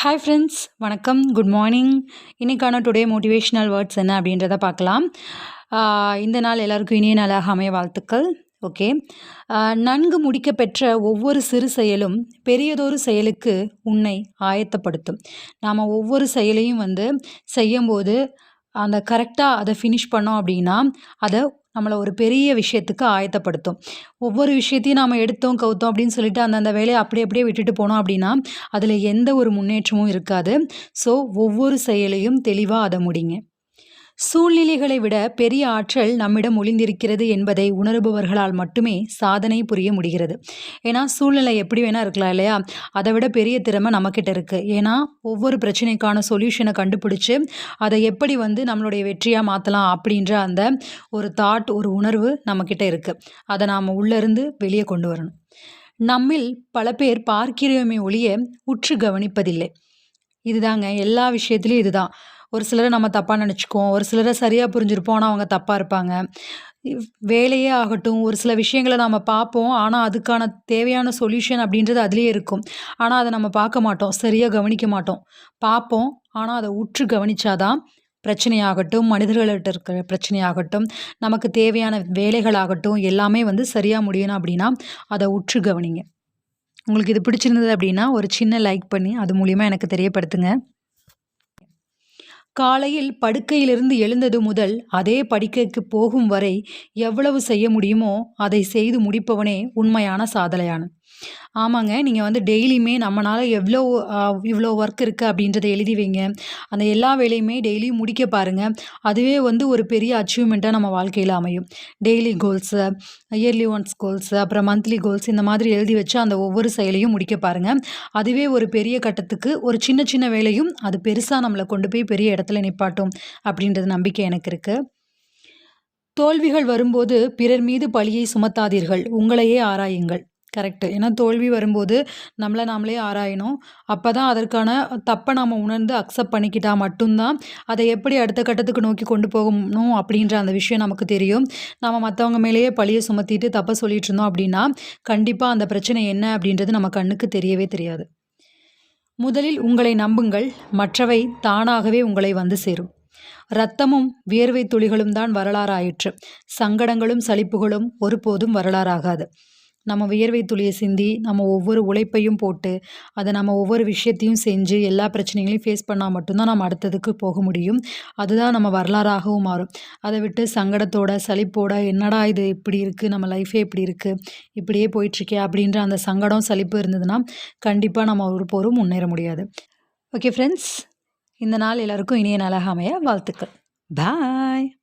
Hi friends வணக்கம் good morning இன்றைக்கான today motivational words என்ன அப்படின்றத பார்க்கலாம். இந்த நாள் எல்லாருக்கும் இனிய நாளாக அமைய வாழ்த்துக்கள். ஓகே நன்கு முடிக்க பெற்ற ஒவ்வொரு சிறு செயலும் பெரியதொரு செயலுக்கு உன்னை ஆயத்தப்படுத்தும். நாம் ஒவ்வொரு செயலையும் வந்து செய்யும்போது அந்த கரெக்டாக அதை ஃபினிஷ் பண்ணோம் அப்படின்னா அதை நம்மளை ஒரு பெரிய விஷயத்துக்கு ஆயத்தப்படுத்தும். ஒவ்வொரு விஷயத்தையும் நாம் எடுத்தோம் கவுத்தோம் அப்படின்னு சொல்லிட்டு அந்தந்த வேலையை அப்படியே அப்படியே விட்டுட்டு போனோம் அப்படின்னா அதில் எந்த ஒரு முன்னேற்றமும் இருக்காது. ஸோ ஒவ்வொரு செயலையும் தெளிவாக அதை முடிங்க. சூழ்நிலைகளை விட பெரிய ஆற்றல் நம்மிடம் ஒளிந்திருக்கிறது என்பதை உணருபவர்களால் மட்டுமே சாதனை புரிய முடிகிறது. ஏன்னா சூழ்நிலை எப்படி வேணால் இருக்கலாம் இல்லையா? அதை விட பெரிய திறமை நம்மக்கிட்ட இருக்குது ஏன்னா ஒவ்வொரு பிரச்சனைக்கான சொல்யூஷனை கண்டுபிடிச்சி அதை எப்படி வந்து நம்மளுடைய வெற்றியாக மாற்றலாம் அப்படின்ற அந்த ஒரு தாட் ஒரு உணர்வு நம்மக்கிட்ட இருக்குது அதை நாம் உள்ளேருந்து வெளியே கொண்டு வரணும். நம்மில் பல பேர் பார்க்கிறோமே ஒழிய உற்று கவனிப்பதில்லை. இதுதாங்க எல்லா விஷயத்துலையும் இதுதான். ஒரு சிலரை நம்ம தப்பாக நினச்சிக்குவோம். ஒரு சிலரை சரியாக புரிஞ்சிருப்போம். ஆனால் அவங்க தப்பாக இருப்பாங்க. வேலையே ஆகட்டும். ஒரு சில விஷயங்களை நம்ம பார்ப்போம். ஆனால் அதுக்கான தேவையான சொல்யூஷன் அப்படின்றது அதுலேயே இருக்கும். ஆனால் அதை நம்ம பார்க்க மாட்டோம். சரியாக கவனிக்க மாட்டோம். பார்ப்போம். ஆனால் அதை உற்று கவனித்தாதான் பிரச்சனையாகட்டும் மனிதர்கள்ட்ட இருக்கிற பிரச்சனையாகட்டும் நமக்கு தேவையான வேலைகளாகட்டும் எல்லாமே வந்து சரியாக முடியணும் அப்படின்னா அதை உற்று கவனிங்க. உங்களுக்கு இது பிடிச்சிருந்தது அப்படின்னா ஒரு சின்ன லைக் பண்ணி அது மூலிமா எனக்கு தெரியப்படுத்துங்க. காலையில் படுக்கையிலிருந்து எழுந்தது முதல் அதே படுக்கைக்கு போகும் வரை எவ்வளவு செய்ய முடியுமோ அதை செய்து முடிப்பவனே உண்மையான சாதனையான ஆமாங்க. நீங்கள் வந்து டெய்லியுமே நம்மளால் எவ்வளோ இவ்வளோ ஒர்க் இருக்குது அப்படின்றத எழுதி வைங்க. அந்த எல்லா வேலையுமே டெய்லியும் முடிக்க பாருங்கள் அதுவே வந்து ஒரு பெரிய அச்சீவ்மெண்ட்டாக நம்ம வாழ்க்கையில் அமையும். Daily goals yearly once goals அப்புறம் மந்த்லி கோல்ஸ் இந்த மாதிரி எழுதி வச்சு அந்த ஒவ்வொரு செயலையும் முடிக்க பாருங்கள் அதுவே ஒரு பெரிய கட்டத்துக்கு ஒரு சின்ன சின்ன வேலையும் அது பெருசாக நம்மளை கொண்டு போய் பெரிய இடத்துல நிப்பாட்டும் அப்படின்றது நம்பிக்கை எனக்கு இருக்குது தோல்விகள் வரும்போது பிறர் மீது பழியை சுமத்தாதீர்கள். உங்களையே ஆராயுங்கள். கரெக்டு ஏன்னா தோல்வி வரும்போது நம்மளை நாமளே ஆராயணும். அப்போ தான் அதற்கான தப்பை நாம் உணர்ந்து அக்செப்ட் பண்ணிக்கிட்டால் மட்டும்தான் அதை எப்படி அடுத்த கட்டத்துக்கு நோக்கி கொண்டு போகணும் அப்படின்ற அந்த விஷயம் நமக்கு தெரியும். நம்ம மற்றவங்க மேலேயே பழியை சுமத்திட்டு தப்பை சொல்லிட்டு இருந்தோம் அப்படின்னா கண்டிப்பாக அந்த பிரச்சனை என்ன அப்படின்றது நம்ம கண்ணுக்கு தெரியவே தெரியாது. முதலில் உங்களை நம்புங்கள். மற்றவை தானாகவே உங்களை வந்து சேரும். இரத்தமும் வியர்வை துளிகளும் தான் வரலாறாயிற்று. சங்கடங்களும் சலிப்புகளும் ஒருபோதும் வரலாறாகாது. நம்ம வியர்வை துளியை சிந்தி நம்ம ஒவ்வொரு உழைப்பையும் போட்டு அதை நம்ம ஒவ்வொரு விஷயத்தையும் செஞ்சு எல்லா பிரச்சனைகளையும் ஃபேஸ் பண்ணால் மட்டும்தான் நம்ம அடுத்ததுக்கு போக முடியும். அதுதான் நம்ம வரலாறாகவும் மாறும். அதை விட்டு சங்கடத்தோட சலிப்போட என்னடா இது இப்படி இருக்குது நம்ம லைஃபே இப்படி இருக்குது இப்படியே போயிட்டுருக்கே அப்படின்ற அந்த சங்கடம் சலிப்பு இருந்ததுன்னா கண்டிப்பாக நம்ம ஒரு போரும் முன்னேற முடியாது. ஓகே ஃப்ரெண்ட்ஸ் இந்த நாள் எல்லாருக்கும் இனிய நாளாக அமைய வாழ்த்துக்கள். பாய்